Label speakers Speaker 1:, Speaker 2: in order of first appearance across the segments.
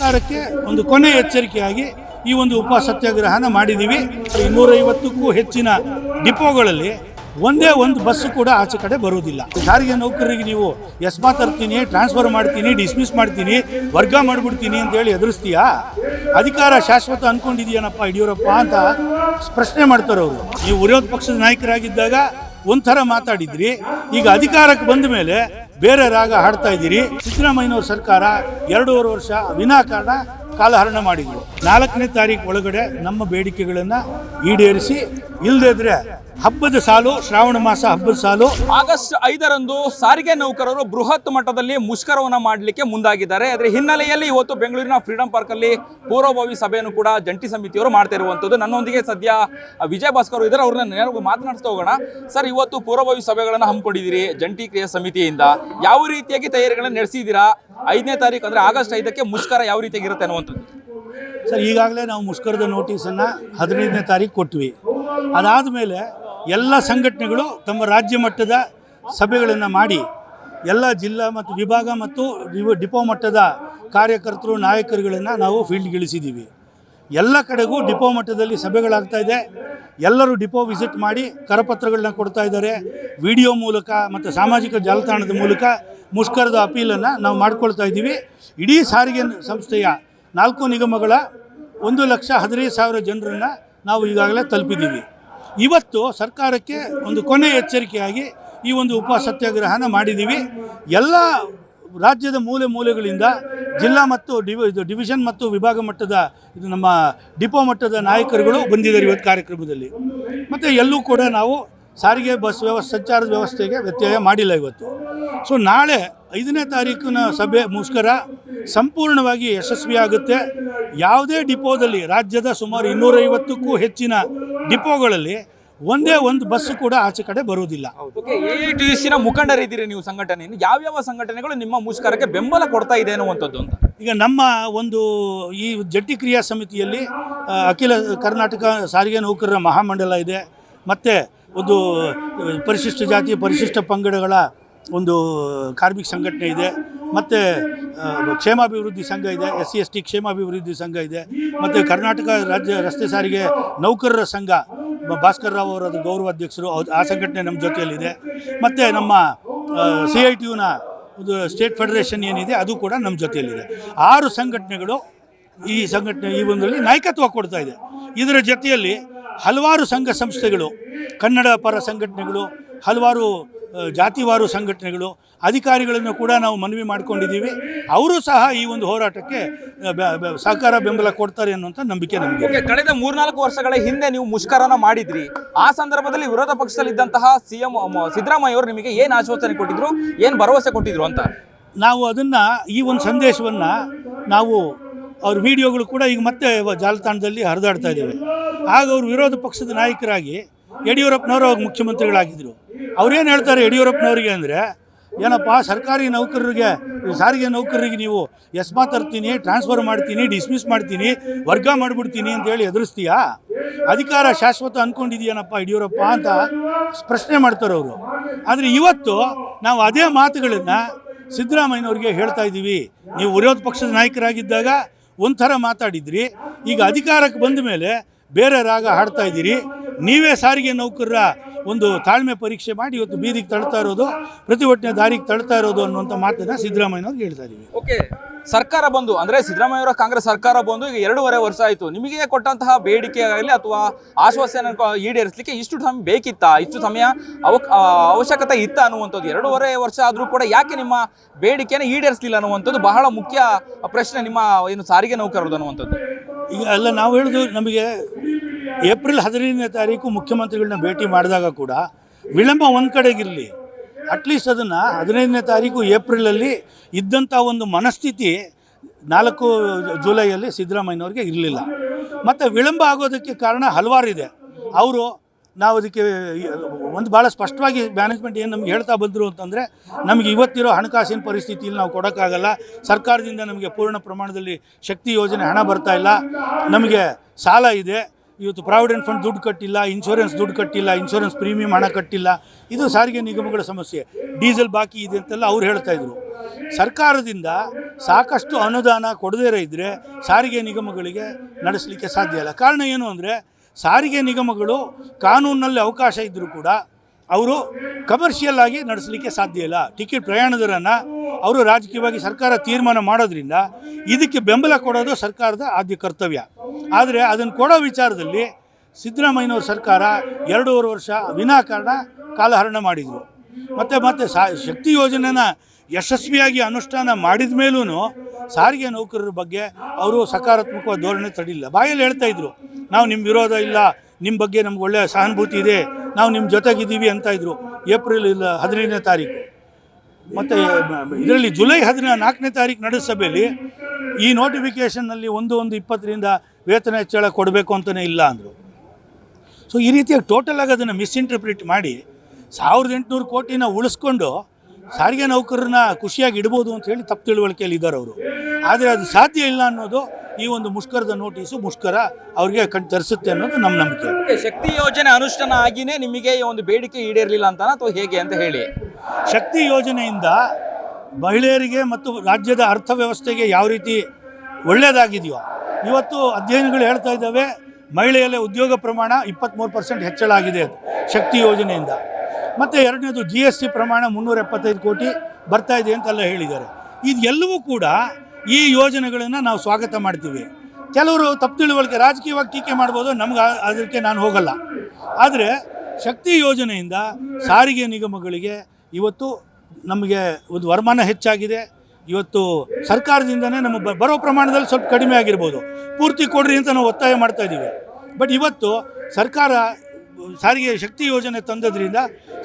Speaker 1: ಸರ್ಕಾರಕ್ಕೆ ಒಂದು ಕೊನೆ ಎಚ್ಚರಿಕೆಯಾಗಿ ಈ ಒಂದು ಉಪ ಸತ್ಯಾಗ್ರಹನ ಮಾಡಿದ್ದೀವಿ ಇನ್ನೂರೈವತ್ತಕ್ಕೂ ಹೆಚ್ಚಿನ ಡಿಪೋಗಳಲ್ಲಿ ಒಂದೇ ಒಂದು ಬಸ್ಸು ಕೂಡ ಆಚೆ ಕಡೆ ಬರುವುದಿಲ್ಲ. ಸಾರಿಗೆ ನೌಕರರಿಗೆ ನೀವು ಎಸ್ಮಾ ತರ್ತೀನಿ, ಟ್ರಾನ್ಸ್ಫರ್ ಮಾಡ್ತೀನಿ, ಡಿಸ್ಮಿಸ್ ಮಾಡ್ತೀನಿ, ವರ್ಗ ಮಾಡಿಬಿಡ್ತೀನಿ ಅಂತೇಳಿ ಎದುರಿಸ್ತೀಯಾ? ಅಧಿಕಾರ ಶಾಶ್ವತ ಅಂದ್ಕೊಂಡಿದೀಯನಪ್ಪ ಯಡಿಯೂರಪ್ಪ ಅಂತ ಪ್ರಶ್ನೆ ಮಾಡ್ತಾರೆ ಅವರು. ನೀವು ವಿರೋಧ ಪಕ್ಷದ ನಾಯಕರಾಗಿದ್ದಾಗ ಒಂಥರ ಮಾತಾಡಿದ್ರಿ. ಈಗ ಅಧಿಕಾರಕ್ಕೆ ಬಂದ ಮೇಲೆ ಬೇರೆ ರಾಗ ಹಾಡ್ತಾ ಇದ್ದೀರಿ. ಸಿದ್ದರಾಮಯ್ಯನವ್ರ ಸರ್ಕಾರ ಎರಡೂವರೆ ವರ್ಷ ವಿನಾಕಾರಣ ಕಾಲಹರಣ ಮಾಡಿದ್ರು. ನಾಲ್ಕನೇ ತಾರೀಕು ಒಳಗಡೆ ನಮ್ಮ ಬೇಡಿಕೆಗಳನ್ನು ಈಡೇರಿಸಿ ಇಲ್ಲದಿದ್ರೆ ಹಬ್ಬದ ಸಾಲು ಶ್ರಾವಣ ಮಾಸ ಹಬ್ಬದ ಸಾಲು.
Speaker 2: ಆಗಸ್ಟ್ ಐದರಂದು ಸಾರಿಗೆ ನೌಕರರು ಬೃಹತ್ ಮಟ್ಟದಲ್ಲಿ ಮುಷ್ಕರವನ್ನು ಮಾಡಲಿಕ್ಕೆ ಮುಂದಾಗಿದ್ದಾರೆ. ಅದರ ಹಿನ್ನೆಲೆಯಲ್ಲಿ ಇವತ್ತು ಬೆಂಗಳೂರಿನ ಫ್ರೀಡಂ ಪಾರ್ಕ್ ಅಲ್ಲಿ ಪೂರ್ವಭಾವಿ ಸಭೆಯನ್ನು ಕೂಡ ಜಂಟಿ ಸಮಿತಿಯವರು ಮಾಡ್ತಾ ಇರುವಂತದ್ದು ನನ್ನೊಂದಿಗೆ ಸದ್ಯ ವಿಜಯ ಭಾಸ್ಕರ್ ಇದ್ದಾರೆ. ಅವ್ರನ್ನ ನೇರವಾಗಿ ಮಾತನಾಡ್ತಾ ಹೋಗೋಣ. ಸರ್ ಇವತ್ತು ಪೂರ್ವಭಾವಿ ಸಭೆಗಳನ್ನು ಹಮ್ಮಿಕೊಂಡಿದ್ದೀರಿ ಜಂಟಿ ಕ್ರಿಯಾ ಸಮಿತಿಯಿಂದ. ಯಾವ ರೀತಿಯಾಗಿ ತಯಾರಿಗಳನ್ನು ನಡೆಸಿದ್ದೀರಾ? ಐದನೇ ತಾರೀಕು ಅಂದ್ರೆ ಆಗಸ್ಟ್ ಐದಕ್ಕೆ ಮುಷ್ಕರ ಯಾವ ರೀತಿಯಾಗಿ ಇರುತ್ತೆ ಅನ್ನುವಂಥದ್ದು.
Speaker 1: ಸರ್ ಈಗಾಗಲೇ ನಾವು ಮುಷ್ಕರದ ನೋಟಿಸನ್ನು ಹದಿನೈದನೇ ತಾರೀಕು ಕೊಟ್ವಿ. ಅದಾದ ಮೇಲೆ ಎಲ್ಲ ಸಂಘಟನೆಗಳು ತಮ್ಮ ರಾಜ್ಯ ಮಟ್ಟದ ಸಭೆಗಳನ್ನು ಮಾಡಿ ಎಲ್ಲ ಜಿಲ್ಲಾ ಮತ್ತು ವಿಭಾಗ ಮತ್ತು ಡಿಪೋ ಮಟ್ಟದ ಕಾರ್ಯಕರ್ತರು, ನಾಯಕರುಗಳನ್ನು ನಾವು ಫೀಲ್ಡ್ಗಿಳಿಸಿದ್ದೀವಿ. ಎಲ್ಲ ಕಡೆಗೂ ಡಿಪೋ ಮಟ್ಟದಲ್ಲಿ ಸಭೆಗಳಾಗ್ತಾ ಇದೆ. ಎಲ್ಲರೂ ಡಿಪೋ ವಿಸಿಟ್ ಮಾಡಿ ಕರಪತ್ರಗಳನ್ನ ಕೊಡ್ತಾ ಇದ್ದಾರೆ. ವಿಡಿಯೋ ಮೂಲಕ ಮತ್ತು ಸಾಮಾಜಿಕ ಜಾಲತಾಣದ ಮೂಲಕ ಮುಷ್ಕರದ ಅಪೀಲನ್ನು ನಾವು ಮಾಡ್ಕೊಳ್ತಾ ಇದ್ದೀವಿ. ಇಡೀ ಸಾರಿಗೆ ಸಂಸ್ಥೆಯ ನಾಲ್ಕು ನಿಗಮಗಳ ಒಂದು ಲಕ್ಷ ಹದಿನೈದು ಸಾವಿರ ಜನರನ್ನು ನಾವು ಈಗಾಗಲೇ ತಲುಪಿದ್ದೀವಿ. ಇವತ್ತು ಸರ್ಕಾರಕ್ಕೆ ಒಂದು ಕೊನೆ ಎಚ್ಚರಿಕೆಯಾಗಿ ಈ ಒಂದು ಉಪ ಸತ್ಯಾಗ್ರಹನ ಮಾಡಿದ್ದೀವಿ. ಎಲ್ಲ ರಾಜ್ಯದ ಮೂಲೆ ಮೂಲೆಗಳಿಂದ ಜಿಲ್ಲಾ ಮತ್ತು ಡಿವಿಷನ್ ಮತ್ತು ವಿಭಾಗ ಮಟ್ಟದ ಇದು ನಮ್ಮ ಡಿಪೋ ಮಟ್ಟದ ನಾಯಕರುಗಳು ಬಂದಿದ್ದಾರೆ ಇವತ್ತು ಕಾರ್ಯಕ್ರಮದಲ್ಲಿ. ಮತ್ತು ಎಲ್ಲೂ ಕೂಡ ನಾವು ಸಾರಿಗೆ ಬಸ್ ವ್ಯವಸ್ಥೆ ಸಂಚಾರದ ವ್ಯವಸ್ಥೆಗೆ ವ್ಯತ್ಯಯ ಮಾಡಿಲ್ಲ ಇವತ್ತು. ಸೊ ನಾಳೆ ಐದನೇ ತಾರೀಕಿನ ಸಭೆ ಮುಷ್ಕರ ಸಂಪೂರ್ಣವಾಗಿ ಯಶಸ್ವಿಯಾಗುತ್ತೆ ಯಾವುದೇ ಡಿಪೋದಲ್ಲಿ ರಾಜ್ಯದ ಸುಮಾರು ಇನ್ನೂರೈವತ್ತಕ್ಕೂ ಹೆಚ್ಚಿನ ಡಿಪೋಗಳಲ್ಲಿ ಒಂದೇ ಒಂದು ಬಸ್ ಕೂಡ ಆಚೆ ಕಡೆ ಬರುವುದಿಲ್ಲ.
Speaker 2: ಟಿ ಮುಖಂಡರ ಮುಖಂಡರಿದ್ದೀರಿ ನೀವು ಸಂಘಟನೆ. ಯಾವ್ಯಾವ ಸಂಘಟನೆಗಳು ನಿಮ್ಮ ಮುಷ್ಕರಕ್ಕೆ ಬೆಂಬಲ ಕೊಡ್ತಾ ಇದೆ ಅನ್ನುವಂಥದ್ದು ಅಂತ?
Speaker 1: ಈಗ ನಮ್ಮ ಒಂದು ಈ ಜಟ್ಟಿ ಕ್ರಿಯಾ ಸಮಿತಿಯಲ್ಲಿ ಅಖಿಲ ಕರ್ನಾಟಕ ಸಾರಿಗೆ ನೌಕರರ ಮಹಾಮಂಡಲ ಇದೆ. ಮತ್ತು ಒಂದು ಪರಿಶಿಷ್ಟ ಜಾತಿ, ಪರಿಶಿಷ್ಟ ಪಂಗಡಗಳ ಒಂದು ಕಾರ್ಮಿಕ ಸಂಘಟನೆ ಇದೆ. ಮತ್ತು ಕ್ಷೇಮಾಭಿವೃದ್ಧಿ ಸಂಘ ಇದೆ, ಎಸ್ ಸಿ, ಎಸ್ ಟಿ ಕ್ಷೇಮಾಭಿವೃದ್ಧಿ ಸಂಘ ಇದೆ. ಮತ್ತು ಕರ್ನಾಟಕ ರಾಜ್ಯ ರಸ್ತೆ ಸಾರಿಗೆ ನೌಕರರ ಸಂಘ ಭಾಸ್ಕರ್ ರಾವ್ ಅವರ ಗೌರವ ಅಧ್ಯಕ್ಷರು ಆ ಸಂಘಟನೆ ನಮ್ಮ ಜೊತೆಯಲ್ಲಿದೆ. ಮತ್ತು ನಮ್ಮ ಸಿ ಐ ಟಿ ಯುನ ಒಂದು ಸ್ಟೇಟ್ ಫೆಡರೇಷನ್ ಏನಿದೆ, ಅದು ಕೂಡ ನಮ್ಮ ಜೊತೆಯಲ್ಲಿದೆ. ಆರು ಸಂಘಟನೆಗಳು ಈ ಸಂಘಟನೆ, ಈ ಒಂದರಲ್ಲಿ ನಾಯಕತ್ವ ಕೊಡ್ತಾ ಇದೆ. ಇದರ ಜೊತೆಯಲ್ಲಿ ಹಲವಾರು ಸಂಘ ಸಂಸ್ಥೆಗಳು ಕನ್ನಡ ಪರ ಸಂಘಟನೆಗಳು ಹಲವಾರು ಜಾತಿವಾರು ಸಂಘಟನೆಗಳು ಅಧಿಕಾರಿಗಳನ್ನು ಕೂಡ ನಾವು ಮನವಿ ಮಾಡ್ಕೊಂಡಿದ್ದೀವಿ. ಅವರು ಸಹ ಈ ಒಂದು ಹೋರಾಟಕ್ಕೆ ಸಹಕಾರ ಬೆಂಬಲ ಕೊಡ್ತಾರೆ ಅನ್ನುವಂಥ ನಂಬಿಕೆ ನಮಗೆ
Speaker 2: ಕಳೆದ ಮೂರ್ನಾಲ್ಕು ವರ್ಷಗಳ ಹಿಂದೆ ನೀವು ಮುಷ್ಕರನ ಮಾಡಿದ್ರಿ. ಆ ಸಂದರ್ಭದಲ್ಲಿ ವಿರೋಧ ಪಕ್ಷದಲ್ಲಿದ್ದಂತಹ ಸಿಎಂ ಸಿದ್ದರಾಮಯ್ಯ ಅವರು ನಿಮಗೆ ಏನು ಆಶ್ವಾಸನೆ ಕೊಟ್ಟಿದ್ರು ಏನು ಭರವಸೆ ಕೊಟ್ಟಿದ್ರು ಅಂತ?
Speaker 1: ನಾವು ಅದನ್ನು ಈ ಒಂದು ಸಂದೇಶವನ್ನು ನಾವು ಅವ್ರ ವಿಡಿಯೋಗಳು ಕೂಡ ಈಗ ಮತ್ತೆ ಜಾಲತಾಣದಲ್ಲಿ ಹರಿದಾಡ್ತಾ ಇದ್ದೇವೆ. ಆಗ ಅವರು ವಿರೋಧ ಪಕ್ಷದ ನಾಯಕರಾಗಿ ಯಡಿಯೂರಪ್ಪನವರು ಅವಾಗ ಮುಖ್ಯಮಂತ್ರಿಗಳಾಗಿದ್ದರು ಅವ್ರೇನು ಹೇಳ್ತಾರೆ ಯಡಿಯೂರಪ್ಪನವರಿಗೆ ಅಂದರೆ, ಏನಪ್ಪ, ಸರ್ಕಾರಿ ನೌಕರರಿಗೆ ಸಾರಿಗೆ ನೌಕರರಿಗೆ ನೀವು ಎಸ್ಮಾ ತರ್ತೀನಿ ಟ್ರಾನ್ಸ್ಫರ್ ಮಾಡ್ತೀನಿ ಡಿಸ್ಮಿಸ್ ಮಾಡ್ತೀನಿ, ವರ್ಗ ಮಾಡಿಬಿಡ್ತೀನಿ ಅಂತೇಳಿ ಎದುರಿಸ್ತೀಯಾ? ಅಧಿಕಾರ ಶಾಶ್ವತ ಅಂದ್ಕೊಂಡಿದೀಯನಪ್ಪ ಯಡಿಯೂರಪ್ಪ ಅಂತ ಪ್ರಶ್ನೆ ಮಾಡ್ತಾರೆ ಅವರು. ಆದರೆ ಇವತ್ತು ನಾವು ಅದೇ ಮಾತುಗಳನ್ನು ಸಿದ್ದರಾಮಯ್ಯನವ್ರಿಗೆ ಹೇಳ್ತಾ ಇದ್ದೀವಿ. ನೀವು ವಿರೋಧ ಪಕ್ಷದ ನಾಯಕರಾಗಿದ್ದಾಗ ಒಂಥರ ಮಾತಾಡಿದ್ರಿ. ಈಗ ಅಧಿಕಾರಕ್ಕೆ ಬಂದ ಮೇಲೆ ಬೇರೆ ರಾಗ ಹಾಡ್ತಾ ಇದ್ದೀರಿ. ನೀವೇ ಸಾರಿಗೆ ನೌಕರರ ಒಂದು ತಾಳ್ಮೆ ಪರೀಕ್ಷೆ ಮಾಡಿ ಇವತ್ತು ಬೀದಿಗೆ ತಳ್ತಾ ಇರೋದು ಪ್ರತಿಭಟನೆ ದಾರಿಗೆ ತಳ್ತಾ ಇರೋದು ಅನ್ನುವಂಥ ಮಾತನ್ನು ಸಿದ್ದರಾಮಯ್ಯನವ್ರಿಗೆ ಹೇಳ್ತಾ ಇದ್ದೀವಿ.
Speaker 2: ಓಕೆ ಸರ್ಕಾರ ಬಂದು ಅಂದರೆ ಸಿದ್ದರಾಮಯ್ಯ ಅವರ ಕಾಂಗ್ರೆಸ್ ಸರ್ಕಾರ ಬಂದು ಈಗ ಎರಡೂವರೆ ವರ್ಷ ಆಯಿತು. ನಿಮಗೆ ಕೊಟ್ಟಂತಹ ಬೇಡಿಕೆ ಆಗಲಿ ಅಥವಾ ಆಶ್ವಾಸನೆ ಈಡೇರಿಸಲಿಕ್ಕೆ ಇಷ್ಟು ಸಮಯ ಬೇಕಿತ್ತಾ? ಇಷ್ಟು ಸಮಯ ಅವಶ್ಯಕತೆ ಇತ್ತ ಅನ್ನುವಂಥದ್ದು. ಎರಡೂವರೆ ವರ್ಷ ಆದರೂ ಕೂಡ ಯಾಕೆ ನಿಮ್ಮ ಬೇಡಿಕೆಯನ್ನು ಈಡೇರಿಸಲಿಲ್ಲ ಅನ್ನುವಂಥದ್ದು ಬಹಳ ಮುಖ್ಯ ಪ್ರಶ್ನೆ ನಿಮ್ಮ ಏನು ಸಾರಿಗೆ ನೌಕರರು ಅನ್ನುವಂಥದ್ದು.
Speaker 1: ಈಗ ಅಲ್ಲ ನಾವು ಹೇಳೋದು ನಮಗೆ ಏಪ್ರಿಲ್ ಹದಿನೈದನೇ ತಾರೀಕು ಮುಖ್ಯಮಂತ್ರಿಗಳನ್ನ ಭೇಟಿ ಮಾಡಿದಾಗ ಕೂಡ ವಿಳಂಬ ಒಂದು ಕಡೆಗಿರಲಿ. ಅಟ್ಲೀಸ್ಟ್ ಅದನ್ನು ಹದಿನೈದನೇ ತಾರೀಕು ಏಪ್ರಿಲಲ್ಲಿ ಇದ್ದಂಥ ಒಂದು ಮನಸ್ಥಿತಿ ನಾಲ್ಕು ಜುಲೈಯಲ್ಲಿ ಸಿದ್ದರಾಮಯ್ಯನವ್ರಿಗೆ ಇರಲಿಲ್ಲ. ಮತ್ತು ವಿಳಂಬ ಆಗೋದಕ್ಕೆ ಕಾರಣ ಹಲವಾರಿದೆ ಅವರು ನಾವು ಅದಕ್ಕೆ ಒಂದು ಭಾಳ ಸ್ಪಷ್ಟವಾಗಿ ಮ್ಯಾನೇಜ್ಮೆಂಟ್ ಏನು ನಮ್ಗೆ ಹೇಳ್ತಾ ಬಂದರು ಅಂತಂದರೆ ನಮಗೆ ಇವತ್ತಿರೋ ಹಣಕಾಸಿನ ಪರಿಸ್ಥಿತಿಯಲ್ಲಿ ನಾವು ಕೊಡೋಕ್ಕಾಗಲ್ಲ. ಸರ್ಕಾರದಿಂದ ನಮಗೆ ಪೂರ್ಣ ಪ್ರಮಾಣದಲ್ಲಿ ಶಕ್ತಿ ಯೋಜನೆ ಹಣ ಬರ್ತಾ ಇಲ್ಲ. ನಮಗೆ ಸಾಲ ಇದೆ. ಇವತ್ತು ಪ್ರಾವಿಡೆಂಟ್ ಫಂಡ್ ದುಡ್ಡು ಕಟ್ಟಿಲ್ಲ ಇನ್ಶೂರೆನ್ಸ್ ದುಡ್ಡು ಕಟ್ಟಿಲ್ಲ ಇನ್ಶೂರೆನ್ಸ್ ಪ್ರೀಮಿಯಂ ಹಣ ಕಟ್ಟಿಲ್ಲ. ಇದು ಸಾರಿಗೆ ನಿಗಮಗಳ ಸಮಸ್ಯೆ. ಡೀಸೆಲ್ ಬಾಕಿ ಇದೆ ಅಂತೆಲ್ಲ ಅವ್ರು ಹೇಳ್ತಾ ಇದ್ರು. ಸರ್ಕಾರದಿಂದ ಸಾಕಷ್ಟು ಅನುದಾನ ಕೊಡದೇ ಇದ್ದರೆ ಸಾರಿಗೆ ನಿಗಮಗಳಿಗೆ ನಡೆಸಲಿಕ್ಕೆ ಸಾಧ್ಯ ಇಲ್ಲ. ಕಾರಣ ಏನು ಅಂದರೆ ಸಾರಿಗೆ ನಿಗಮಗಳು ಕಾನೂನಿನಲ್ಲಿ ಅವಕಾಶ ಇದ್ದರೂ ಕೂಡ ಅವರು ಕಮರ್ಷಿಯಲ್ ಆಗಿ ನಡೆಸಲಿಕ್ಕೆ ಸಾಧ್ಯ ಇಲ್ಲ. ಟಿಕೆಟ್ ಪ್ರಯಾಣ ದರನ್ನು ಅವರು ರಾಜಕೀಯವಾಗಿ ಸರ್ಕಾರ ತೀರ್ಮಾನ ಮಾಡೋದ್ರಿಂದ ಇದಕ್ಕೆ ಬೆಂಬಲ ಕೊಡೋದು ಸರ್ಕಾರದ ಆದ್ಯ ಕರ್ತವ್ಯ. ಆದರೆ ಅದನ್ನು ಕೊಡೋ ವಿಚಾರದಲ್ಲಿ ಸಿದ್ದರಾಮಯ್ಯನವ್ರ ಸರ್ಕಾರ ಎರಡೂವರೆ ವರ್ಷ ವಿನಾಕಾರಣ ಕಾಲಹರಣ ಮಾಡಿದರು. ಮತ್ತು ಮತ್ತೆ ಸಾ ಶಕ್ತಿ ಯೋಜನೆನ ಯಶಸ್ವಿಯಾಗಿ ಅನುಷ್ಠಾನ ಮಾಡಿದ ಮೇಲೂ ಸಾರಿಗೆ ನೌಕರರ ಬಗ್ಗೆ ಅವರು ಸಕಾರಾತ್ಮಕವಾದ ಧೋರಣೆ ತಡಿಲ್ಲ ಬಾಯಲ್ಲಿ ಹೇಳ್ತಾ ಇದ್ರು, ನಾವು ನಿಮ್ಮ ವಿರೋಧ ಇಲ್ಲ ನಿಮ್ಮ ಬಗ್ಗೆ ನಮ್ಗೆ ಒಳ್ಳೆಯ ಸಹಾನುಭೂತಿ ಇದೆ ನಾವು ನಿಮ್ಮ ಜೊತೆಗಿದ್ದೀವಿ ಅಂತ ಇದ್ರು. ಏಪ್ರಿಲ್ ಇಲ್ಲ, ಹದಿನೈದನೇ ತಾರೀಕು. ಮತ್ತು, ಇದರಲ್ಲಿ ಜುಲೈ ಹದಿನ ನಾಲ್ಕನೇ ತಾರೀಕು ನಡೆದ ಸಭೆಯಲ್ಲಿ ಈ ನೋಟಿಫಿಕೇಷನ್ನಲ್ಲಿ ಒಂದು ಒಂದು ಇಪ್ಪತ್ತರಿಂದ ವೇತನ ಹೆಚ್ಚಳ ಕೊಡಬೇಕು ಅಂತಲೇ ಇಲ್ಲ ಅಂದರು. ಸೊ ಈ ರೀತಿಯಾಗಿ ಟೋಟಲ್ ಆಗಿ ಅದನ್ನು ಮಿಸ್ಇಂಟರ್ಪ್ರಿಟ್ ಮಾಡಿ ಸಾವಿರದ ಎಂಟುನೂರು ಕೋಟಿನ ಉಳಿಸ್ಕೊಂಡು ಸಾರಿಗೆ ನೌಕರರನ್ನ ಖುಷಿಯಾಗಿ ಇಡ್ಬೋದು ಅಂತ ಹೇಳಿ ತಪ್ಪು ತಿಳುವಳಿಕೆಯಲ್ಲಿ ಇದ್ದಾರೆ ಅವರು. ಆದರೆ ಅದು ಸಾಧ್ಯ ಇಲ್ಲ ಅನ್ನೋದು ಈ ಒಂದು ಮುಷ್ಕರದ ನೋಟಿಸು ಮುಷ್ಕರ ಅವ್ರಿಗೆ ಕಣ್ ತರಿಸುತ್ತೆ ಅನ್ನೋದು ನಮ್ಮ ನಂಬಿಕೆ.
Speaker 2: ಶಕ್ತಿ ಯೋಜನೆ ಅನುಷ್ಠಾನ ಆಗಿನೇ ನಿಮಗೆ ಈ ಒಂದು ಬೇಡಿಕೆ ಈಡೇರಲಿಲ್ಲ ಅಂತ ಅಥವಾ ಹೇಗೆ ಅಂತ ಹೇಳಿ?
Speaker 1: ಶಕ್ತಿ ಯೋಜನೆಯಿಂದ ಮಹಿಳೆಯರಿಗೆ ಮತ್ತು ರಾಜ್ಯದ ಅರ್ಥವ್ಯವಸ್ಥೆಗೆ ಯಾವ ರೀತಿ ಒಳ್ಳೆಯದಾಗಿದೆಯೋ ಇವತ್ತು ಅಧ್ಯಯನಗಳು ಹೇಳ್ತಾ ಇದ್ದಾವೆ ಮಹಿಳೆಯಲ್ಲೇ ಉದ್ಯೋಗ ಪ್ರಮಾಣ ಇಪ್ಪತ್ತ್ಮೂರು ಪರ್ಸೆಂಟ್ ಹೆಚ್ಚಳ ಆಗಿದೆ ಅದು ಶಕ್ತಿ ಯೋಜನೆಯಿಂದ. ಮತ್ತು ಎರಡನೇದು ಜಿ ಎಸ್ ಟಿ ಪ್ರಮಾಣ ಮುನ್ನೂರ ಎಪ್ಪತ್ತೈದು ಕೋಟಿ ಬರ್ತಾ ಇದೆ ಅಂತೆಲ್ಲ ಹೇಳಿದ್ದಾರೆ. ಇದೆಲ್ಲವೂ ಕೂಡ ಈ ಯೋಜನೆಗಳನ್ನು ನಾವು ಸ್ವಾಗತ ಮಾಡ್ತೀವಿ. ಕೆಲವರು ತಪ್ಪು ತಿಳುವಳಿಕೆ, ರಾಜಕೀಯವಾಗಿ ಟೀಕೆ ಮಾಡ್ಬೋದು, ನಮ್ಗೆ ಅದಕ್ಕೆ ನಾನು ಹೋಗಲ್ಲ. ಆದರೆ ಶಕ್ತಿ ಯೋಜನೆಯಿಂದ ಸಾರಿಗೆ ನಿಗಮಗಳಿಗೆ ಇವತ್ತು ನಮಗೆ ಒಂದು ವರಮಾನ ಹೆಚ್ಚಾಗಿದೆ. ಇವತ್ತು ಸರ್ಕಾರದಿಂದನೇ ನಮಗೆ ಬರೋ ಪ್ರಮಾಣದಲ್ಲಿ ಸ್ವಲ್ಪ ಕಡಿಮೆ ಆಗಿರ್ಬೋದು. ಪೂರ್ತಿ ಕೊಡ್ರಿ ಅಂತ ನಾವು ಒತ್ತಾಯ ಮಾಡ್ತಾ ಇದ್ದೀವಿ ಬಟ್ ಇವತ್ತು ಸರ್ಕಾರ ಸಾರಿಗೆ ಶಕ್ತಿ ಯೋಜನೆ ತಂದದ್ರಿಂದ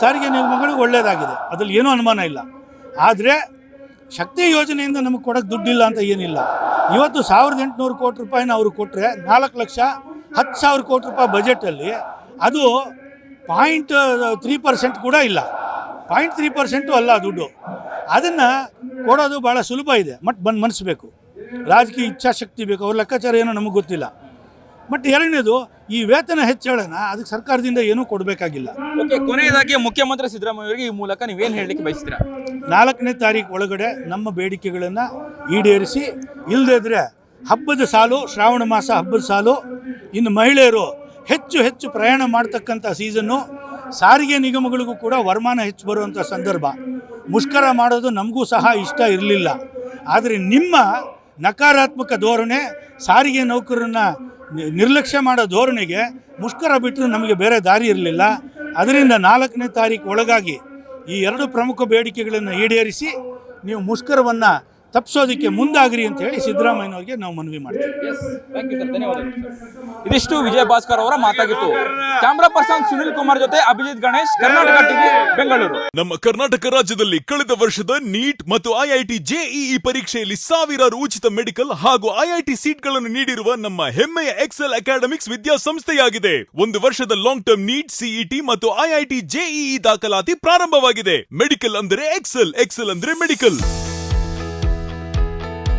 Speaker 1: ಸಾರಿಗೆ ನಿಗಮಗಳಿಗೆ ಒಳ್ಳೆಯದಾಗಿದೆ ಅದರಲ್ಲಿ ಏನೂ ಅನುಮಾನ ಇಲ್ಲ. ಆದರೆ ಶಕ್ತಿ ಯೋಜನೆಯಿಂದ ನಮಗೆ ಕೊಡೋಕ್ಕೆ ದುಡ್ಡಿಲ್ಲ ಅಂತ ಏನಿಲ್ಲ. ಇವತ್ತು ಸಾವಿರದ ಎಂಟುನೂರು ಕೋಟಿ ರೂಪಾಯಿನ ಅವರು ಕೊಟ್ಟರೆ ನಾಲ್ಕು ಲಕ್ಷ ಹತ್ತು ಸಾವಿರ ಕೋಟಿ ರೂಪಾಯಿ ಬಜೆಟಲ್ಲಿ ಅದು ಪಾಯಿಂಟ್ ತ್ರೀ ಪರ್ಸೆಂಟ್ ಕೂಡ ಇಲ್ಲ. ಪಾಯಿಂಟ್ ತ್ರೀ ಪರ್ಸೆಂಟು ಅಲ್ಲ ದುಡ್ಡು. ಅದನ್ನು ಕೊಡೋದು ಭಾಳ ಸುಲಭ ಇದೆ. ಮಟ್ ಬಂದು ಮನಸ್ಬೇಕು. ರಾಜಕೀಯ ಇಚ್ಛಾಶಕ್ತಿ ಬೇಕು. ಅವ್ರ ಲೆಕ್ಕಾಚಾರ ಏನೋ ನಮಗೆ ಗೊತ್ತಿಲ್ಲ. ಬಟ್ ಎರಡನೇದು ಈ ವೇತನ ಹೆಚ್ಚಳನ ಅದಕ್ಕೆ ಸರ್ಕಾರದಿಂದ ಏನೂ ಕೊಡಬೇಕಾಗಿಲ್ಲ.
Speaker 2: ಓಕೆ ಕೊನೆಯದಾಗಿ ಮುಖ್ಯಮಂತ್ರಿ ಸಿದ್ದರಾಮಯ್ಯ ಅವರಿಗೆ ಈ ಮೂಲಕ ನೀವೇನು ಹೇಳಲಿಕ್ಕೆ ಬಯಸ್ತೀರಾ?
Speaker 1: ನಾಲ್ಕನೇ ತಾರೀಕು ಒಳಗಡೆ ನಮ್ಮ ಬೇಡಿಕೆಗಳನ್ನು ಈಡೇರಿಸಿ ಇಲ್ಲದಿದ್ದರೆ ಹಬ್ಬದ ಸಾಲು ಶ್ರಾವಣ ಮಾಸ ಹಬ್ಬದ ಸಾಲು ಇನ್ನು ಮಹಿಳೆಯರು ಹೆಚ್ಚು ಹೆಚ್ಚು ಪ್ರಯಾಣ ಮಾಡ್ತಕ್ಕಂಥ ಸೀಸನ್ನು ಸಾರಿಗೆ ನಿಗಮಗಳಿಗೂ ಕೂಡ ವರಮಾನ ಹೆಚ್ಚು ಬರುವಂಥ ಸಂದರ್ಭ. ಮುಷ್ಕರ ಮಾಡೋದು ನಮಗೂ ಸಹ ಇಷ್ಟ ಇರಲಿಲ್ಲ. ಆದರೆ ನಿಮ್ಮ ನಕಾರಾತ್ಮಕ ಧೋರಣೆ ಸಾರಿಗೆ ನೌಕರರನ್ನ ನಿ- ನಿರ್ಲಕ್ಷ್ಯ ಮಾಡೋ ಧೋರಣೆಗೆ ಮುಷ್ಕರ ಬಿಟ್ಟರೆ ನಮಗೆ ಬೇರೆ ದಾರಿ ಇರಲಿಲ್ಲ. ಅದರಿಂದ ನಾಲ್ಕನೇ ತಾರೀಕು ಒಳಗಾಗಿ ಈ ಎರಡು ಪ್ರಮುಖ ಬೇಡಿಕೆಗಳನ್ನು ಈಡೇರಿಸಿ ನೀವು ಮುಷ್ಕರವನ್ನು ತಪ್ಪಿಸೋದಕ್ಕೆ ಮುಂದಾಗ್ರಿ ಅಂತ ಹೇಳಿ ಸಿದ್ದರಾಮಯ್ಯನವ್ರಿಗೆ ನಾವು ಮನವಿ ಮಾಡ್ತೀವಿ.
Speaker 2: ಇದಿಷ್ಟು ವಿಜಯ ಭಾಸ್ಕರ್ ಅವರ ಮಾತಾಗಿತ್ತು ಕ್ಯಾಮ್ರಾ ಪರ್ಸನ್ ಸುನಿಲ್ ಕುಮಾರ್ ಜೊತೆ ಅಭಿಜಿತ್ ಗಣೇಶ್ ಕರ್ನಾಟಕ ಟಿವಿ ಬೆಂಗಳೂರು.
Speaker 3: ನಮ್ಮ ಕರ್ನಾಟಕ ರಾಜ್ಯದಲ್ಲಿ ಕಳೆದ ವರ್ಷದ ನೀಟ್ ಮತ್ತು ಐಐಟಿ ಜೆಇಇ ಪರೀಕ್ಷೆಯಲ್ಲಿ ಸಾವಿರಾರು ಉಚಿತ ಮೆಡಿಕಲ್ ಹಾಗೂ ಐಐಟಿ ಸೀಟ್ಗಳನ್ನು ನೀಡಿರುವ ನಮ್ಮ ಹೆಮ್ಮೆಯ ಎಕ್ಸೆಲ್ ಅಕಾಡೆಮಿಕ್ಸ್ ವಿದ್ಯಾಸಂಸ್ಥೆಯಾಗಿದೆ. ಒಂದು ವರ್ಷದ ಲಾಂಗ್ ಟರ್ಮ್ ನೀಟ್ ಸಿಇಟಿ ಮತ್ತು ಐಐಟಿ ಜೆಇಇ ದಾಖಲಾತಿ ಪ್ರಾರಂಭವಾಗಿದೆ. ಮೆಡಿಕಲ್ ಅಂದರೆ ಎಕ್ಸೆಲ್ ಎಕ್ಸೆಲ್ ಅಂದ್ರೆ ಮೆಡಿಕಲ್.